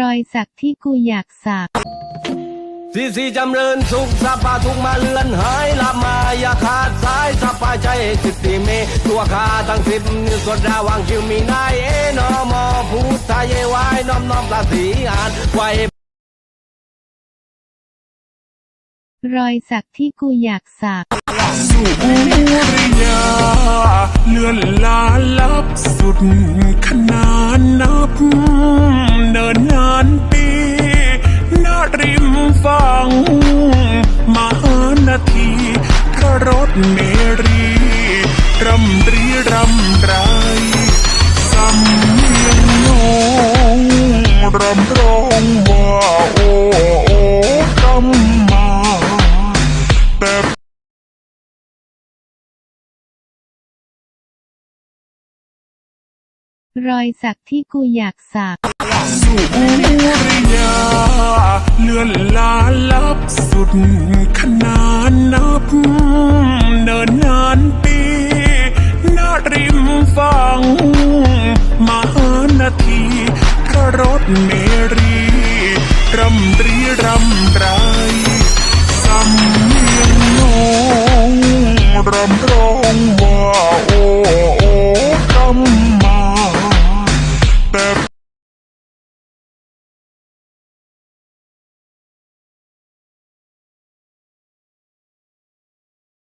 รอยสักที่กูอยากสักสีสีจำเริญสุขสัพพะทุกมาเลือนหายละมาอย่าขาดสายสัพพะใจสิบตีเมตัวขาทั้งสิบนิ้วกดระวังคิวมีนายเอนอมอพุทธเยวายน้อมน้อมตาสีอ่านไว้รอยสักที่กูอยากสักสุริยาเลื่อนลาลับสุดขนา ริมฝั่งมหานาทีพระรถเมรี รำรีรำไรสำเนียงนงรำร้องว่าโอ้โอ้กำมาแต่รอยสักที่กูอยากสักสุริยา รุดขนานนับเนินนานปีนาริมฝั่งมหานทีพระรถเมรี